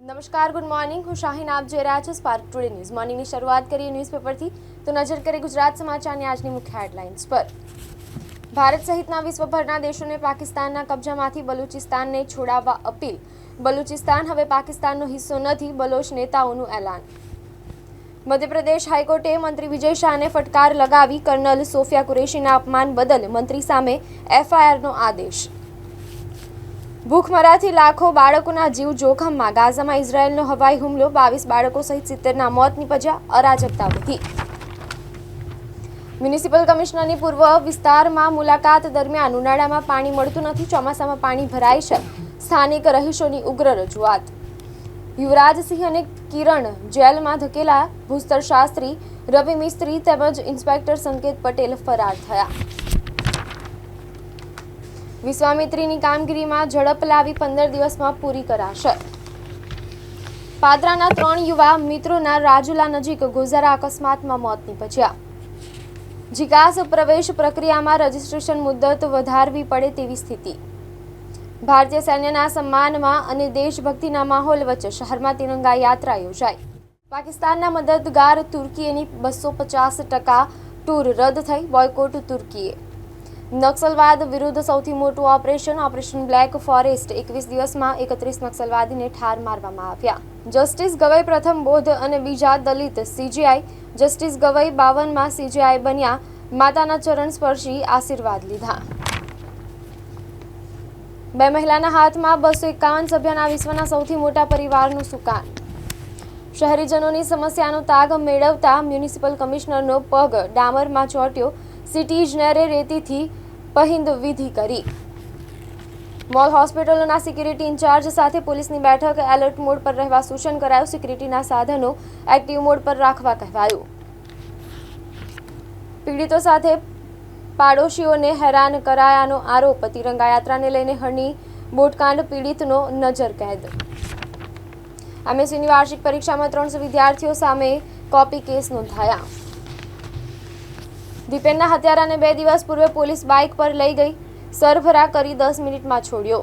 નમસ્કાર, good morning. હું શાહીન આપ જોઈ રહ્યા છો સ્પાર્ક ટુડે ન્યૂઝ. મોર્નિંગની શરૂઆત કરીએ ન્યૂઝપેપરથી તો નજર કરીએ ગુજરાત સમાચારની આજની મુખ્ય હેડલાઇન્સ પર. ભારત સહિતના વિશ્વભરના દેશોને પાકિસ્તાનના કબજામાંથી બલુચિસ્તાનને છોડાવવા અપીલ. બલુચિસ્તાન હવે પાકિસ્તાનનો હિસ્સો નથી, બલોચ નેતાઓનું એલાન. મધ્યપ્રદેશ હાઈકોર્ટે મંત્રી વિજય શાહને ફટકાર લગાવી કર્નલ સોફિયા કુરેશીના અપમાન બદલ મંત્રી સામે એફઆઈઆરનો આદેશ. ભૂખમરાથી લાખો બાળકોના જીવ જોખમમાં. ગાઝામાં ઇઝરાયેલનો હવાઈ હુમલો, બાવીસ બાળકો સહિત સિત્તેરના મોત નીપજ્યા, અરાજકતા વધી. મ્યુનિસિપલ કમિશનરની પૂર્વ વિસ્તારમાં મુલાકાત દરમિયાન ઉનાળામાં પાણી મળતું નથી, ચોમાસામાં પાણી ભરાય છે. સ્થાનિક રહીશોની ઉગ્ર રજૂઆત. યુવરાજસિંહ અને કિરણ જેલમાં ધકેલા ભૂસ્તરશાસ્ત્રી રવિ મિસ્ત્રી તેમજ ઇન્સ્પેક્ટર સંકેત પટેલ ફરાર થયા. વિશ્વામિત્રીની કામગીરીમાં ઝડપ લાવી પંદર દિવસમાં પૂરી કરાશે. પાદરાના ત્રણ યુવા મિત્રોના રાજુલા નજીક ગોઝારા અકસ્માતમાં મોત નીપજ્યા. જીકાસ પ્રવેશ પ્રક્રિયામાં રજીસ્ટ્રેશન મુદ્દત વધારવી પડે તેવી સ્થિતિ. ભારતીય સૈન્યના સન્માનમાં અને દેશભક્તિના માહોલ વચ્ચે શહેરમાં તિરંગા યાત્રા યોજાઈ. પાકિસ્તાનના મદદગાર તુર્કીએની બસો પચાસ ટકા ટૂર રદ થઈ, બોયકોટ તુર્કીએ નક્સલવાદ વિરુદ્ધ સૌથી મોટું ઓપરેશન ઓપરેશન બ્લેક ફોરેસ્ટ એકવીસ દિવસમાં એકત્રીસ નક્સલવાદીને ઠાર મારવામાં આવ્યા. જસ્ટિસ ગવઈ પ્રથમ બોધ અને બીજા દલિત સીજીઆઈ જસ્ટિસ ગવઈ બાવનમાં સીજીઆઈ બન્યા. માતાના ચરણ સ્પર્શી આશીર્વાદ લીધા. બે મહિલાના હાથમાં બસો એકાવન સભ્યના વિશ્વના સૌથી મોટા પરિવારનું સુકાન. શહેરીજનોની સમસ્યાનો તાગ મેળવતા મ્યુનિસિપલ કમિશનરનો પગ ડામરમાં ચોટ્યો. સિટી ઇજનેરે રેતીથી પહિંદ વિધિ કરી. મોલ હોસ્પિટલોના સિક્યુરિટી ઇન્ચાર્જ સાથે પોલીસની બેઠક એલર્ટ મોડ પર રહેવા સૂચન કરાયું. સિક્યુરિટીના સાધનો એક્ટિવ મોડ પર રાખવા કહેવાયું. પીડિતો સાથે પાડોશીઓને હેરાન કરાયાનો આરોપ. તિરંગા યાત્રાને લઈને હની બોટકાંડ પીડિતનો નજર કેદ. એમએસસીની વાર્ષિક પરીક્ષામાં ત્રણસો વિદ્યાર્થીઓ સામે કોપી કેસ નોંધાયા. દીપેનના હત્યારાને બે દિવસ પૂર્વે પોલીસ બાઇક પર લઈ ગઈ. સરભરા કરી દસ મિનિટમાં છોડ્યો.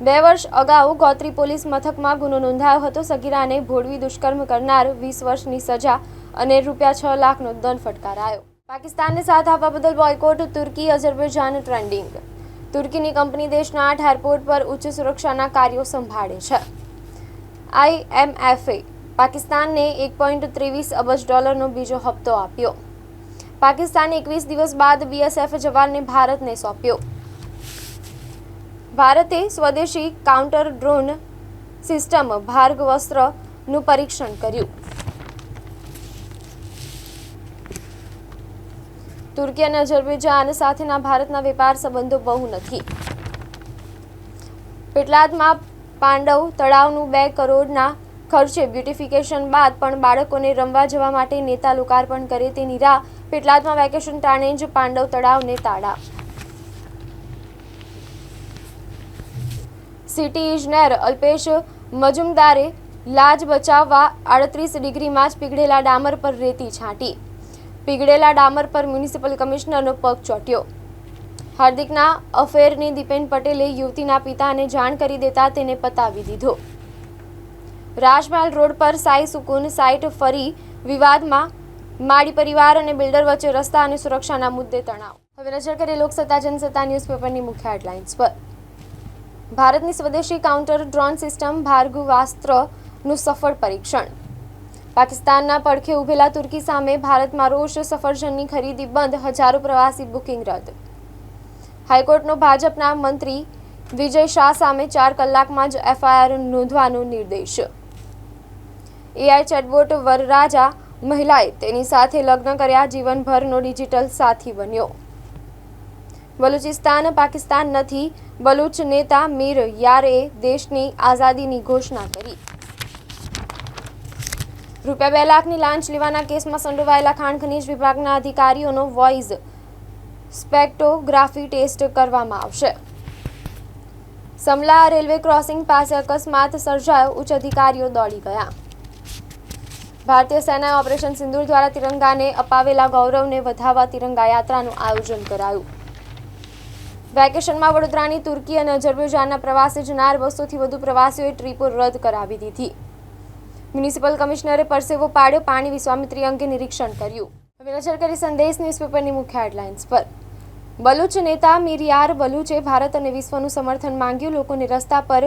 બે વર્ષ અગાઉ ગોત્રી પોલીસ મથકમાં ગુનો નોંધાયો હતો. સગીરાને ભોળવી દુષ્કર્મ કરનાર વીસ વર્ષની સજા અને રૂપિયા છ લાખનો દંડ ફટકારાયો. પાકિસ્તાનને સાથ આપવા બદલ બોયકોટ તુર્કી, અઝરબૈજાન ટ્રેન્ડિંગ. તુર્કીની કંપની દેશના આઠ એરપોર્ટ પર ઉચ્ચ સુરક્ષાના કાર્યો સંભાળે છે. આઈએમએફએ પાકિસ્તાનને એક પોઈન્ટ ત્રેવીસ અબજ ડોલરનો બીજો હપ્તો આપ્યો. પાકિસ્તાન એકવીસ દિવસ બાદ બીએસએફ જવાનને ભારતને સોંપ્યો. ભારતે સ્વદેશી કાઉન્ટર ડ્રોન સિસ્ટમ ભાર્ગવસ્ત્રનું પરીક્ષણ કર્યું. તુર્કી અને અઝરબૈજાન સાથેના ભારતના વેપાર સંબંધો બહુ નથી. પેટલાદમાં પાંડવ તળાવનું બે કરોડના ખર્ચે બ્યુટિફિકેશન બાદ પણ બાળકોને રમવા જવા માટે નેતા લોકાર્પણ કરે તેની રાહ પેટલાદમાં વેકેશન ટાણે જ પાંડવ તળાવને તાળા. સિટી ઇજનેર અલ્પેશ મજુમદારે લાજ બચાવવા આડત્રીસ ડિગ્રીમાં જ પીગળેલા ડામર પર રેતી છાંટી. પીગળેલા ડામર પર મ્યુનિસિપલ કમિશનરનો પગ ચોટ્યો. હાર્દિકના અફેરની દીપેન પટેલે યુવતીના પિતાને જાણ કરી દેતા તેને પતાવી દીધો. રાજમહેલ રોડ પર સાઈ સુકૂન સાઇટ ફરી વિવાદમાં માળી પરિવાર અને બિલ્ડર વચ્ચે રસ્તા અને સુરક્ષાના મુદ્દે તણાવ. હવે નજર કરીએ લોકસત્તા, જનસત્તા ન્યૂઝપેપરની મુખ્ય હેડલાઇન્સ પર. ભારતની સ્વદેશી કાઉન્ટર ડ્રોન સિસ્ટમ ભાર્ગવાસ્ત્રનું સફળ પરીક્ષણ. પાકિસ્તાનના પડખે ઉભેલા તુર્કી સામે ભારતમાં રોષ સફરજનની ખરીદી બંધ, હજારો પ્રવાસી બુકિંગ રદ. હાઈકોર્ટનો ભાજપના મંત્રી વિજય શાહ સામે ચાર કલાકમાં જ એફઆઈઆર નોંધવાનો નિર્દેશ. એઆઈ ચેટબોટ વરરાજા મહિલાએ તેની સાથે લગ્ન કર્યા, જીવનભરનો ડિજિટલ સાથી બન્યો. બલુચિસ્તાન, પાકિસ્તાન નથી, બલુચ નેતા મીર યારે દેશની આઝાદીની ઘોષણા કરી. રૂપિયા બે લાખની લાંચ લેવાના કેસમાં સંડોવાયેલા ખાણ ખનીજ વિભાગના અધિકારીઓનો વોઇસ સ્પેક્ટોગ્રાફી ટેસ્ટ કરવામાં આવશે. સમલા રેલવે ક્રોસિંગ પાસે અકસ્માત સર્જાયો, ઉચ્ચ અધિકારીઓ દોડી ગયા. ભારતીય સેનાએ ઓપરેશન સિંદૂર દ્વારા તિરંગાને અપાવેલા ગૌરવને વધાવવા તિરંગા યાત્રાનું આયોજન કરાયું. વેકેશનમાં વડોદરાની તુર્કી અને અઝરબૈજાનના પ્રવાસે જનાર બસોથી વધુ પ્રવાસીઓએ ટ્રીપો રદ કરાવી દીધી. મ્યુનિસિપલ કમિશનરે પરસેવો પાડ્યો, પાણી વિશ્વામિત્રી અંગે નિરીક્ષણ કર્યું. હવે નજર કરી સંદેશ ન્યૂઝપેપરની મુખ્ય હેડલાઇન્સ પર. બલુચ નેતા મિરિયાર બલુચે ભારત અને વિશ્વનું સમર્થન માંગ્યું, લોકોને રસ્તા પર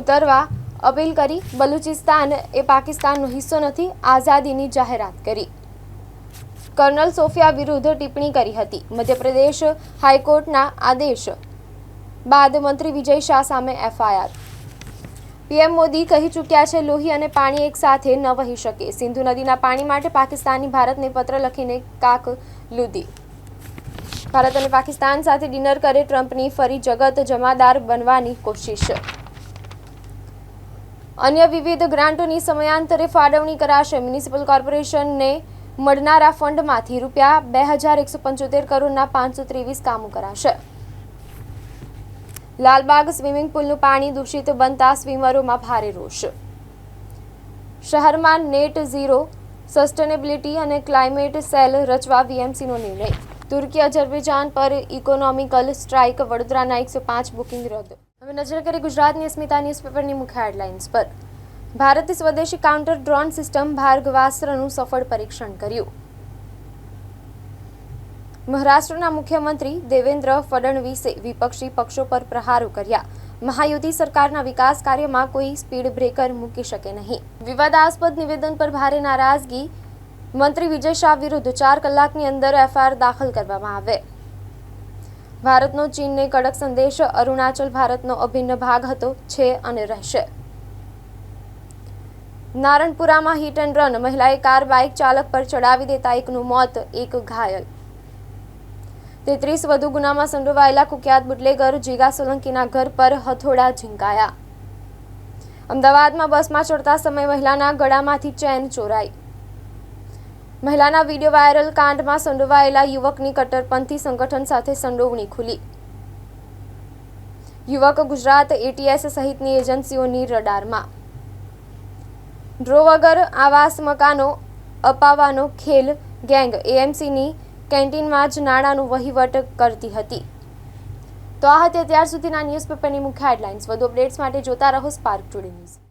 ઉતરવા અપીલ કરી બલુચિસ્તાન એ પાકિસ્તાનનો હિસ્સો નથી, આઝાદીની જાહેરાત કરી. કર્નલ સોફિયા વિરુદ્ધ ટિપ્પણી કરી હતી. મધ્યપ્રદેશ હાઈકોર્ટના આદેશ બાદ મંત્રી વિજય શાહ સામે એફઆઈઆર. પીએમ મોદી કહી ચૂક્યા છે, લોહી અને પાણી એકસાથે ન વહી શકે. સિંધુ નદીના પાણી માટે પાકિસ્તાની ભારતને પત્ર લખીને કાક લુદી ભારત અને પાકિસ્તાન સાથે ડિનર કરે ટ્રમ્પની ફરી જગત જમાદાર બનવાની કોશિશ. અન્ય વિવિધ ગ્રાન્ટોની સમયાંતરે ફાળવણી કરાશે. મ્યુનિસિપલ કોર્પોરેશનને મળનારા ફંડમાંથી રૂપિયા બે હજાર એકસો પંચોતેર કરોડના પાંચસો ત્રેવીસ કામો કરાશે. લાલબાગ સ્વિમિંગ પુલનું પાણી દૂષિત બનતા સ્વિમરોમાં ભારે રોષ. શહેરમાં નેટ ઝીરો, સસ્ટેનેબિલિટી અને ક્લાઇમેટ સેલ રચવા વીએમસીનો નિર્ણય. તુર્કી અઝરબૈજાન પર ઇકોનોમિકલ સ્ટ્રાઇક વડોદરાના એકસો પાંચ બુકિંગ રદ હવે નજર કરી ગુજરાતની અસ્મિતા ન્યૂઝપેપરની મુખ્ય હેડલાઇન્સ પર. ભારતે સ્વદેશી કાઉન્ટર ડ્રોન સિસ્ટમ ભાર્ગવાસ્ત્રનું સફળ પરીક્ષણ કર્યું. મહારાષ્ટ્રના મુખ્યમંત્રી દેવેન્દ્ર ફડણવીસે વિપક્ષી પક્ષો પર પ્રહારો કર્યા. મહાયુતિ સરકારના વિકાસ કાર્યમાં કોઈ સ્પીડ બ્રેકર મૂકી શકે નહીં. વિવાદાસ્પદ નિવેદન પર ભારે નારાજગી. મંત્રી વિજય શાહ વિરુદ્ધ ચાર કલાકની અંદર એફઆઈઆર દાખલ કરવામાં આવે. ભારતનો ચીનને કડક સંદેશ અરુણાચલ ભારતનો અભિન્ન ભાગ હતો, છે અને રહેશે. નારણપુરામાં હિટ એન્ડ રન મહિલાએ કાર બાઇક ચાલક પર ચડાવી દેતા એકનું મોત, એક ઘાયલ. તેત્રીસ વધુ ગુનામાં સંડોવાયેલા કુખ્યાત બુટલેગર જીગા સોલંકીના ઘર પર હથોડા ઝીંકાયા. અમદાવાદમાં બસમાં ચડતા સમયે મહિલાના ગળામાંથી ચેન ચોરાઈ. મહિલાના વીડિયો વાયરલ કાંડમાં સંડોવાયેલા યુવકની કટ્ટરપંથી સંગઠન સાથે સંડોવણી ખુલી. યુવક ગુજરાત એટીએસ સહિતની એજન્સીઓની રડારમાં. ડ્રો વગર આવાસ મકાનો અપાવવાનો ખેલ ગેંગ એએમસીની કેન્ટીનમાં જ નાણાંનું વહીવટ કરતી હતી. તો આ હતી અત્યાર સુધીના ન્યૂઝપેપરની મુખ્ય હેડલાઇન્સ. વધુ અપડેટ્સ માટે જોતા રહો સ્પાર્ક ટુડે ન્યૂઝ